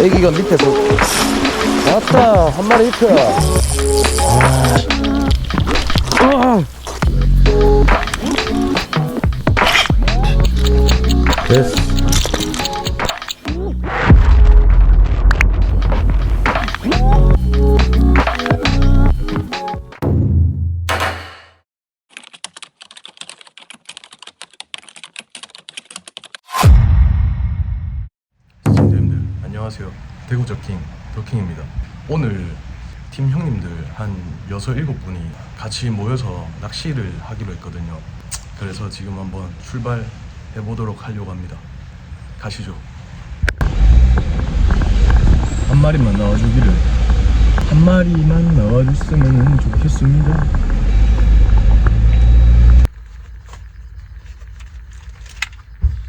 애기가 밑에서 왔다 한 마리 히트. 아. 됐어. 한 6, 7분이 같이 모여서 낚시를 하기로 했거든요. 그래서 지금 한번 출발해 보도록 하려고 합니다. 가시죠. 한 마리만 나와주기를. 한 마리만 나와줬으면 좋겠습니다.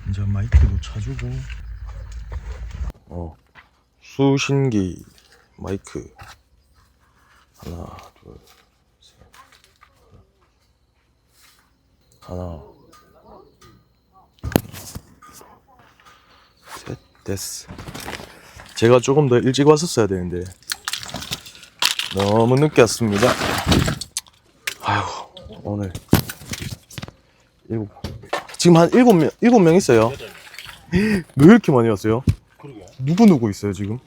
이제 마이크도 차주고. 어 수신기 마이크 하나 둘셋 하나. 셋 됐어. 제가 조금 더 일찍 왔었어야 되는데. 너무 늦게 왔습니다. 아휴 오늘 일곱 지금 한 일곱 명 일곱 명 있어요. 왜 이렇게 많이 왔어요? 누구 누구 있어요 지금?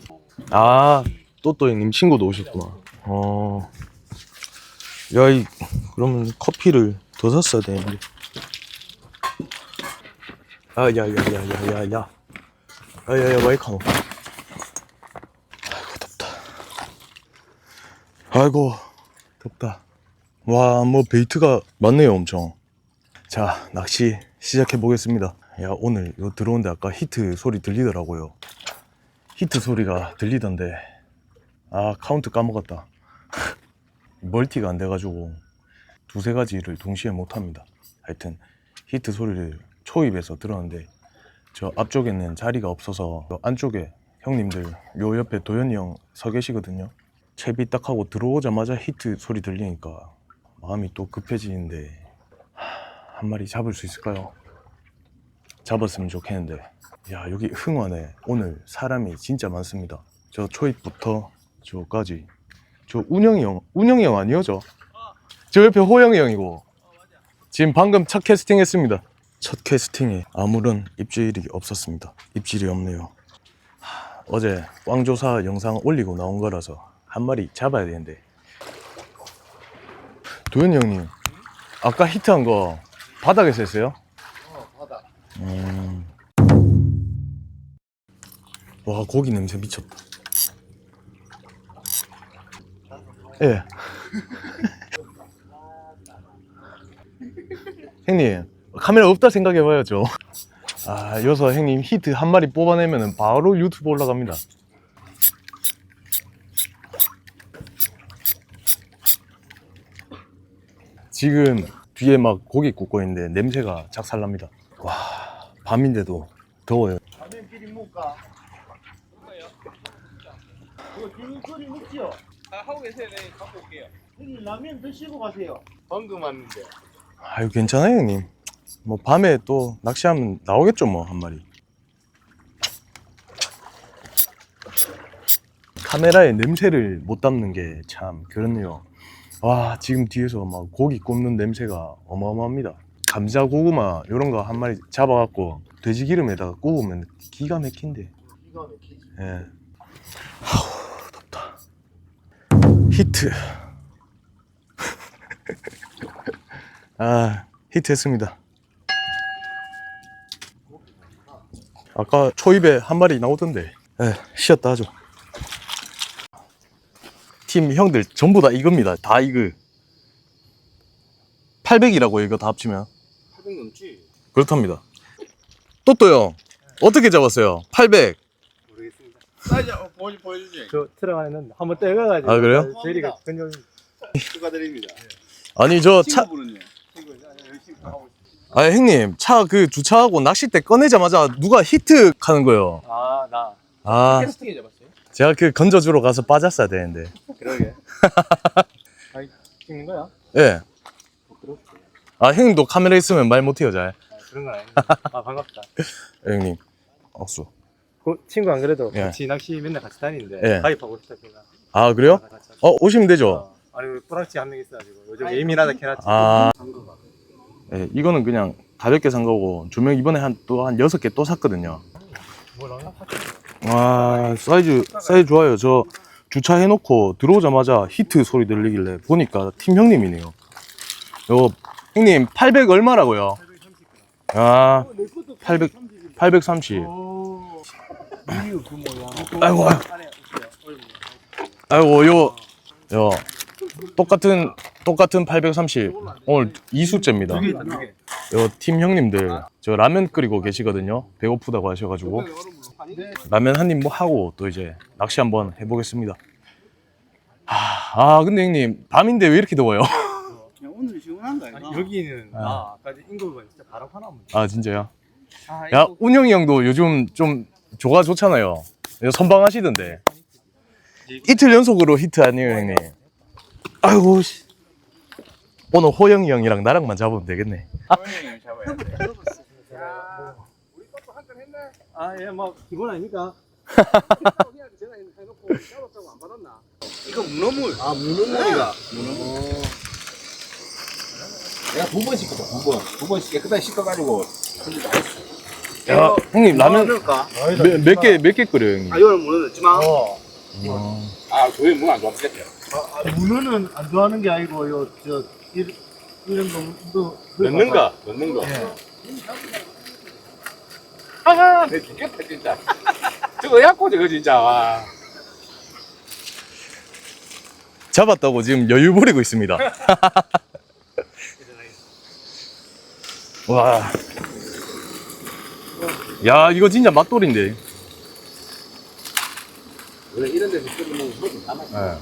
아 또또 형님 친구도 오셨구나. 어, 야 이 그러면 커피를 더 샀어야 되는데. 아 야 야 야 야 야야, 야야야 마이카노. 아이고 덥다. 아이고 덥다. 와 뭐 베이트가 많네요 엄청. 자 낚시 시작해 보겠습니다. 야 오늘 요 들어온데 아까 히트 소리 들리더라고요. 히트 소리가 들리던데 아 카운트 까먹었다 멀티가 안 돼가지고 두세 가지를 동시에 못합니다. 하여튼 히트 소리를 초입에서 들었는데 저 앞쪽에는 자리가 없어서 저 안쪽에 형님들 요 옆에 도현이 형 서 계시거든요. 채비 딱 하고 들어오자마자 히트 소리 들리니까 마음이 또 급해지는데 하, 한 마리 잡을 수 있을까요? 잡았으면 좋겠는데. 야 여기 흥원에 오늘 사람이 진짜 많습니다. 저 초입부터 저까지 저 운영이 형 운영이 형 아니요 저? 저 옆에 호영이 형이고 지금 방금 첫 캐스팅 했습니다 첫 캐스팅에 아무런 입질이 없었습니다 입질이 없네요 하, 어제 꽝조사 영상 올리고 나온 거라서 한 마리 잡아야 되는데 도현이 형님 아까 히트한 거 바닥에서 했어요? 음. 와 고기 냄새 미쳤다. 예. 형님 카메라 없다 생각해봐야죠. 아 여기서 형님 히트 한 마리 뽑아내면 바로 유튜브 올라갑니다. 지금 뒤에 막 고기 굽고 있는데 냄새가 작살납니다. 와 밤인데도 더워요. 라면 끼리 먹을까? 그거 비빔 소리 먹지요? 아, 하고 계세요. 네, 갖고 올게요. 형님 라면 드시고 가세요. 방금 왔는데. 아유 괜찮아요 형님 뭐 밤에 또 낚시하면 나오겠죠 뭐 한 마리 카메라에 냄새를 못 담는 게 참 그렇네요 와 지금 뒤에서 막 고기 굽는 냄새가 어마어마합니다 감자 고구마 이런 거 한 마리 잡아갖고 돼지 기름에다가 구우면 기가 막힌데 이거 맥히지. 예. 아우 덥다. 히트. 아 히트했습니다. 아까 초입에 한 마리 나오던데. 예, 쉬었다 하죠. 팀 형들 전부 다 이겁니다. 다 이거. 800이라고 이거 다 합치면. 800 넘지? 그렇답니다. 또또요. 어떻게 잡았어요? 800. 사이즈 어, 보여, 보여주지. 저 들어가는 한번 떼가가지고 아, 그래요? 제리가 근육 축하드립니다. 아니 저 차, 친구분은요? 친구 열심히 하고 아 형님 차 그 주차하고 낚싯대 꺼내자마자 누가 히트 하는 거예요. 아 나 아 캐스팅해 잡았어요? 제가 그 건져주러 가서 빠졌어야 되는데. 그러게. 찍는 거야? 예. 아 형님도 카메라 있으면 말 못해요 잘. 아, 그런 건 아닌데. 아 반갑다. 예, 형님 억수. 그 친구 안 그래도 예. 같이 낚시 맨날 같이 다니는데 예. 가입하고 싶다 걔가. 아 그래요? 같이 어 오시면 되죠. 어. 아니 우리 뿌락지 한명 있어가지고 요즘 예민하다 캐놨지. 아. 예, 이거는 그냥 가볍게 산 거고 조명 이번에 한 또 한 여섯 개 또 샀거든요. 와 사이즈 사이즈 좋아요. 저 주차 해 놓고 들어오자마자 히트 소리 들리길래 보니까 팀 형님이네요. 요 형님 800 얼마라고요? 아 800 830. 아이고 아이고. 아이고 요 요 똑같은 똑같은 830 오늘 2수째입니다. 요 팀 형님들 저 라면 끓이고 계시거든요. 배고프다고 하셔가지고 라면 한 입 뭐 하고 또 이제 낚시 한번 해보겠습니다. 하, 아 근데 형님 밤인데 왜 이렇게 더워요? 오늘 시원한 거 아니, 여기는 아. 아, 아까 인구가 진짜 바람 하나 없네. 아 진짜요? 아, 야 운영이 형도 요즘 좀 조가 좋잖아요. 선방하시던데 이틀 연속으로 히트 아니에요 형님? 아이고 씨. 오늘 호영이 형이랑 나랑만 잡으면 되겠네. 형님 잡아야 돼. 아, 예, 뭐 기본 아닙니까? 이거 문어물. 아 문어물이가. 내가 두 번 씻거든 두 번. 두 번 씻게 그다음 씻어가지고. 야 형님 라면 넣을까? 몇 개 몇 개 끓여요 형님? 아 이거는 문어 넣지 마. 어. 아 저희 문안 좋아하겠대. 아, 아, 문어는 안 좋아하는 게 아니고 요저 이런 이런 거 넣는 거. 넣는 거. 예. 하하 내 죽겠다 진짜. 저거 약고 저거 진짜. 와. 잡았다고 지금 여유 부리고 있습니다. 와. 야, 이거 진짜 맛돌인데. 원래 이런 데서 끓이면 물좀 담아.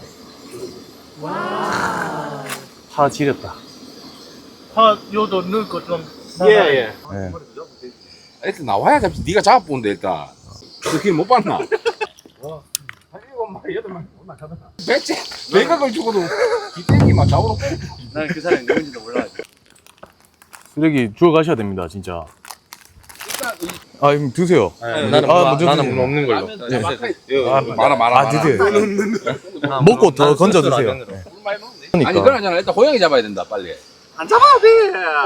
파 지렸다. 파 요도 넣을 거좀 예 예. 예. 일단 나와야 잡지. 네가 잡아본데 일단. 그게 못 봤나? 한 일곱 마리 여덟 마리 얼마 잡았나? 배째 매각을 주고도 기대기만 잡으러 난그 사람이 누군지도 몰라. 쓰레기 주워 가셔야 됩니다, 진짜. 아, 형 드세요. 나는 아, 먼저 나는 드세요. 없는 걸로. 예. 아, 많아 많아 아, 드세요. 먹고 더 건져 드세요. 네. 아니 그러니까. 그러잖아 일단 호영이 잡아야 된다 빨리 안 잡아도 돼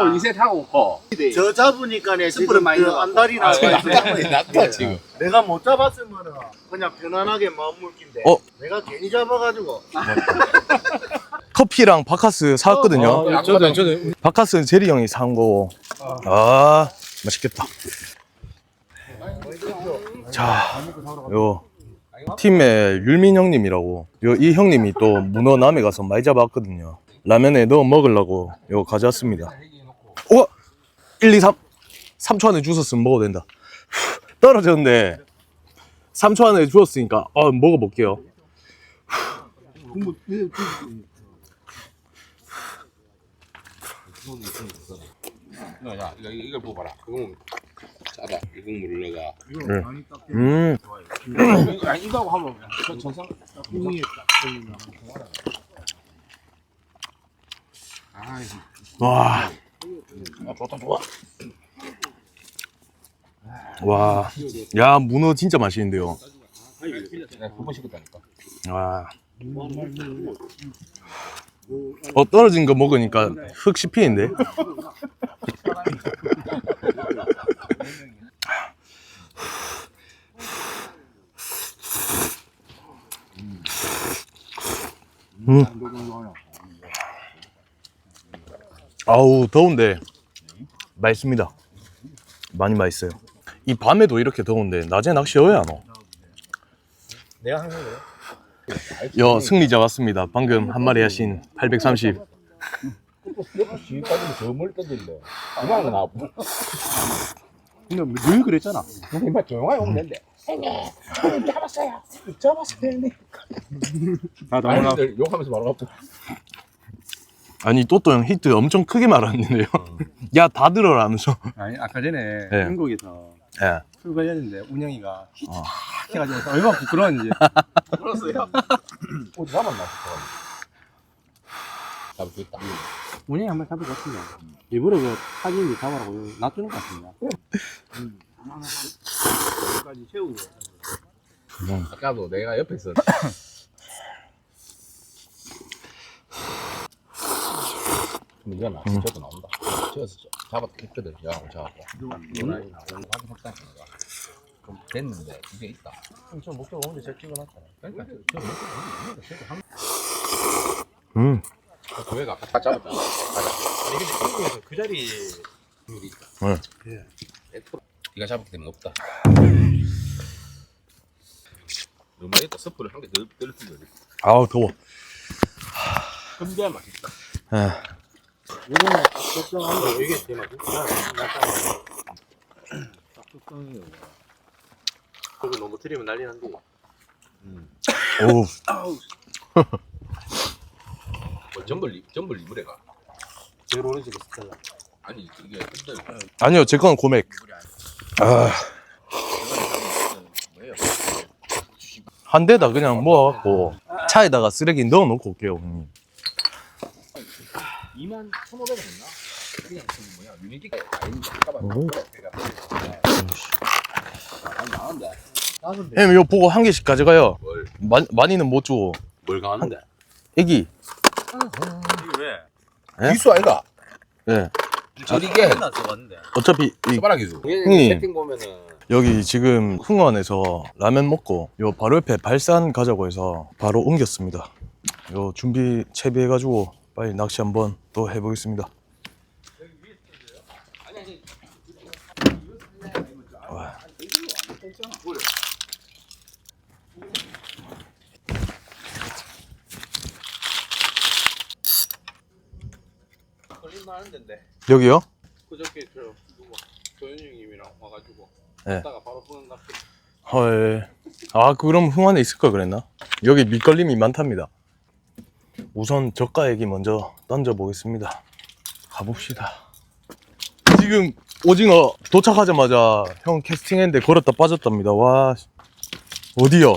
오늘 이셋 하고 거저 잡으니까네 지금 많이 그 넣어. 안달이 아, 나서 낫다 지금 내가 못 잡았으면은 그냥 편안하게 마음 먹긴데 어? 내가 괜히 잡아가지고 커피랑 바카스 사왔거든요. 아, 저도 저도 바카스는 제리 형이 사온 거고. 아, 맛있겠다. 자, 요 팀의 율민 형님이라고. 요 이 형님이 또 문어 남해 가서 많이 잡았거든요. 라면에 넣어 먹으려고 요 가져왔습니다. 오, 1, 2, 3. 3초 안에 주웠으면 먹어도 된다. 떨어졌는데 3초 안에 주웠으니까 어, 먹어볼게요. 야 이거 이걸 뽑아라 는 짜다. 이 국물을 넣어가 음, 이거 이거 하고 하면 전- 전상 아 와. 아, 좋다 좋아. 와, 야 문어 진짜 맛있는데요. 내가 두번 씻었다니까. 와. 어 떨어진 거 먹으니까 흙 씹히는데. 음. 아우 더운데 맛있습니다. 많이 맛있어요. 이 밤에도 이렇게 더운데 낮에 낚시 왜 안 와? 내가 항상 그래. 여 승리자 왔습니다. 방금 한 마리 하신 830. 지금까지는 저 멀리 던지는데 그만 나 근데 늘 그랬잖아. 이마 조용하게 오면 된대 잡았어요 잡았어요 아, 너무나 욕하면서 바로 갑자기 아니 또또 형 히트 엄청 크게 말았는데요. 야 다 들어라 하면서. 아니 아까 전에 예. 한국에서 예. 술 관련인데 운영이가 히트 탁 해가지고 얼마나 부끄러웠는지. 어디 잡았나 잡을 수 있다. 운영이 한번 잡을 것 같은데. 일부러 그 타진이 잡으라고 놔두는 것 같은데. 까지 채우고. 아까도 내가 옆에서 이거나 저도 나온다. 저어서 잡았다 했거든. 야, 잡았다. 확인했다. 내가. 그럼 됐는데 이게 있다. 저 목표 오는데 저 찍어놨잖아. 그러니까 저, 저 먹고 있는데 저도 한 음. 그 교회가 아까 잡았다. 가자. 아니 근데 한국에서 그 자리 있다. 네. 에프로. 네가 잡았기 때문에 없다. 너무 했다. 스프를 한 개더 떨어뜨려. 아우 더워. 근데 맛있다. 에. 요거는 적당한 거 이게 제일 맛있다. 적당해요. 그거 너무 트리면 난리 난데. 오. 뭐 전벌 전벌 리브레가 제일 오렌지가 스텔라. 아니 이게 근데 아니요, 제 건 고맥. 아. 뭐예요? 한 대다 그냥 모아갖고 차에다가 쓰레기 넣어놓고 올게요, 형님. 2만 1,500원 했나? 그냥 그 뭐야 유니티가 아닌 잠깐만 오. 내가 아니 나은데 나는데. 형님 이거 보고 한 개씩 가져가요. 뭘, 마, 많이는 못 주고. 뭘 가는데? 애기. 이게 왜? 예? 기수 아이가? 예. 저리게 써봤는데. 어차피 이, 수바라 기수 형님. 세팅 보면은 여기 지금 흥원에서 라면 먹고 요 바로 옆에 발산 가자고 해서 바로 옮겼습니다. 요 준비 채비해가지고 빨리 낚시 한번 또 해보겠습니다. 하는 데인데. 여기요? 그저께 저 누구 조현이 형님이랑 와가지고 네. 갔다가 바로 보는 낚시. 헐. 아, 그럼 흥안에 있을 걸 그랬나? 여기 밑걸림이 많답니다. 우선 저가액이 먼저 던져 보겠습니다. 가봅시다. 지금 오징어 도착하자마자 형 캐스팅했는데 걸었다 빠졌답니다. 와, 어디요?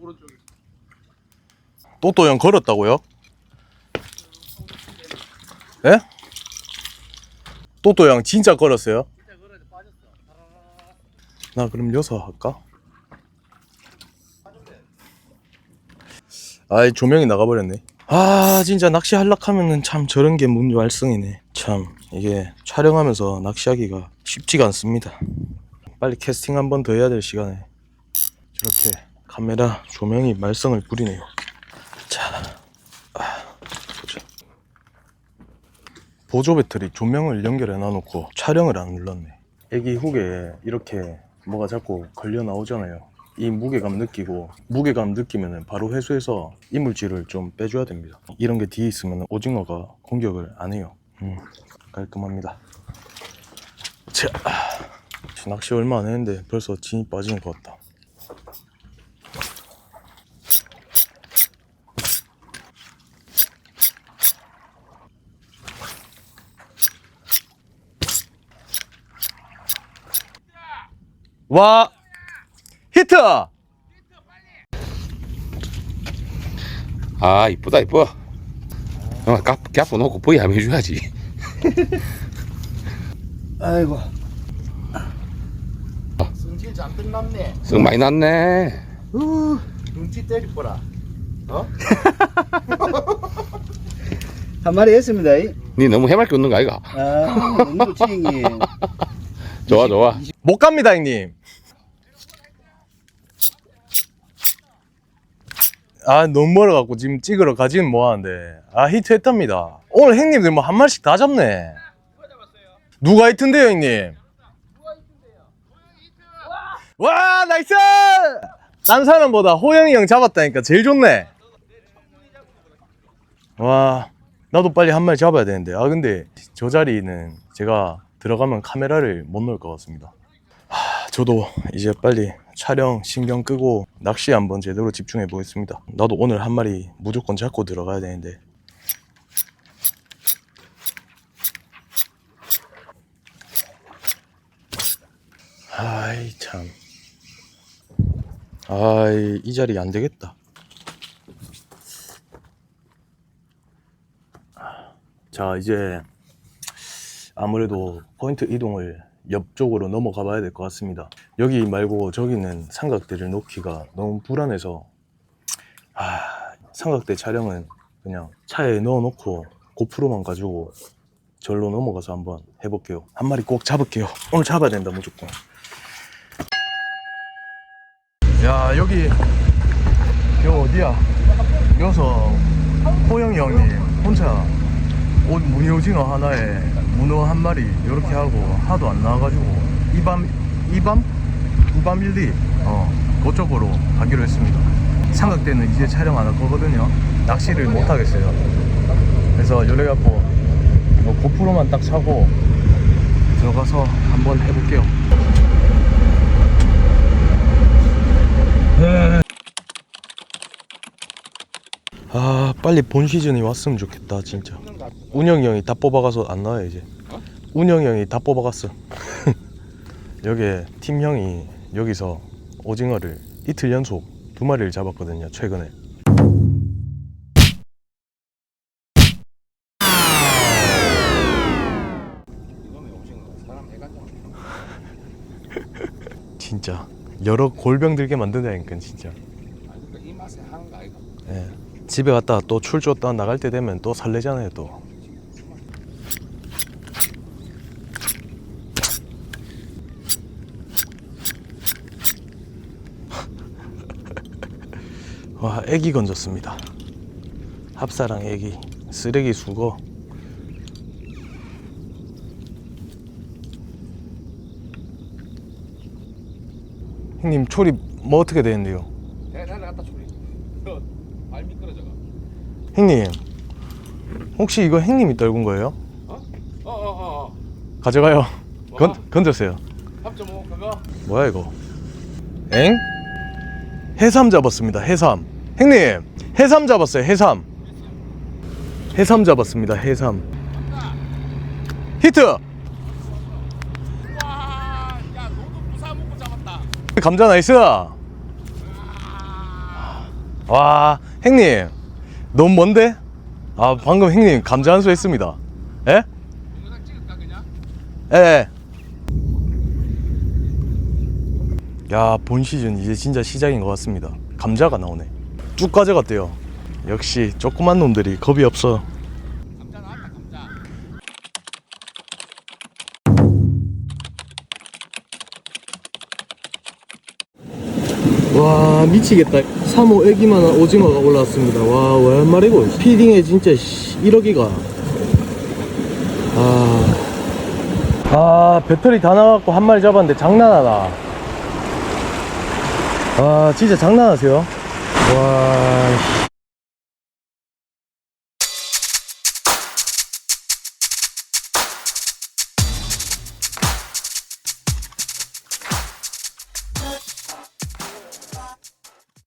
오른쪽에. 또또 형 걸었다고요? 예? 또또 형 진짜 걸었어요? 나 그럼 여섯 할까? 아이 조명이 나가버렸네 아 진짜 낚시 할락하면은 참 저런 게 문발성이네 참 이게 촬영하면서 낚시하기가 쉽지가 않습니다 빨리 캐스팅 한 번 더 해야 될 시간에 저렇게 카메라 조명이 말썽을 부리네요 자 아, 보자 보조 배터리 조명을 연결해 놔놓고 촬영을 안 눌렀네. 애기 후계에 이렇게 뭐가 자꾸 걸려 나오잖아요. 이 무게감 느끼고 무게감 느끼면 바로 회수해서 이물질을 좀 빼줘야 됩니다. 이런 게 뒤에 있으면 오징어가 공격을 안 해요. 음, 깔끔합니다. 자 아, 낚시 얼마 안 했는데 벌써 진이 빠지는 것 같다 와 히트 아 이쁘다 이뻐 형 cap, 캡 놓고 보이 하면 해줘야지 아이고. 승질 잔뜩 났네. 쓱 많이 났네 우, 눈치 때리보라. 어? 한 마리 했습니다. 이. 니 너무 해맑게 웃는 거 아이가 아, 너무 형님. 좋아 좋아. 못 갑니다 형님. 아 너무 멀어갖고 지금 찍으러 가지는 뭐하는데. 아 히트 했답니다. 오늘 형님들 뭐 한 마리씩 다 잡네. 누가 히트인데요 형님? 와 나이스! 딴 사람보다 호영이 형 잡았다니까 제일 좋네. 와 나도 빨리 한 마리 잡아야 되는데. 아 근데 저 자리는 제가 들어가면 카메라를 못 넣을 것 같습니다. 하, 저도 이제 빨리 촬영 신경 끄고 낚시 한번 제대로 집중해 보겠습니다. 나도 오늘 한 마리 무조건 잡고 들어가야 되는데. 아이 참. 아이 이 자리 안 되겠다. 자 이제 아무래도 포인트 이동을 옆쪽으로 넘어가 봐야 될 것 같습니다. 여기 말고 저기는 삼각대를 놓기가 너무 불안해서 아, 삼각대 촬영은 그냥 차에 넣어놓고 고프로만 가지고 절로 넘어가서 한번 해볼게요. 한 마리 꼭 잡을게요. 오늘 잡아야 된다 무조건. 야 여기 여 어디야? 여기서 호영이 형님 혼자 옷 무늬 오징어 하나에 문어 한 마리 이렇게 하고 하도 안 나와가지고 이밤 이밤 이밤 일리 어 그쪽으로 가기로 했습니다. 삼각 대는 이제 촬영 안 할 거거든요. 낚시를 못 하겠어요. 그래서 요래 갖고 뭐 고프로만 딱 차고 들어가서 한번 해볼게요. 아 빨리 본 시즌이 왔으면 좋겠다 진짜. 운영이 형이 다 뽑아가서 안 나와요 이제. 운영이 형이 다 뽑아갔어. 여기에 팀 형이 여기서 오징어를 이틀 연속 두 마리를 잡았거든요 최근에. 진짜. 여러 골병 들게 만든다니까 진짜 아 그러니까 이 맛에 하는 거 아이가 예. 집에 갔다 또 출조 또 나갈 때 되면 또 설레잖아요 또. 와 애기 건졌습니다. 합사랑 애기 쓰레기 수거. 형님 초리 뭐 어떻게 되는데요? 내가 갖다 줄게 발 미끄러져가 형님 혹시 이거 형님이 떨군 거예요? 어 어 어 어. 가져가요. 건, 뭐? 건졌어요. 3.5 그거? 뭐야 이거? 엥? 해삼 잡았습니다 해삼. 형님 해삼 잡았어요 해삼. 해삼 잡았습니다 해삼. 히트! 와 야 너도 부사 먹고 잡았다 감자 나이스! 와 형님 너무 먼데? 아 방금 형님 감자 한 수 했습니다 예? 예. 야, 본 시즌 이제 진짜 시작인 것 같습니다. 감자가 나오네. 쭉 가져갔대요. 역시 조그만 놈들이 겁이 없어. 와, 미치겠다. 3호 애기만한 오징어가 올라왔습니다. 와, 마리고? 피딩에 진짜 1억이가. 아. 아, 배터리 다 나갔고 한 마리 잡았는데 장난하나. 아, 진짜 장난하세요? 와.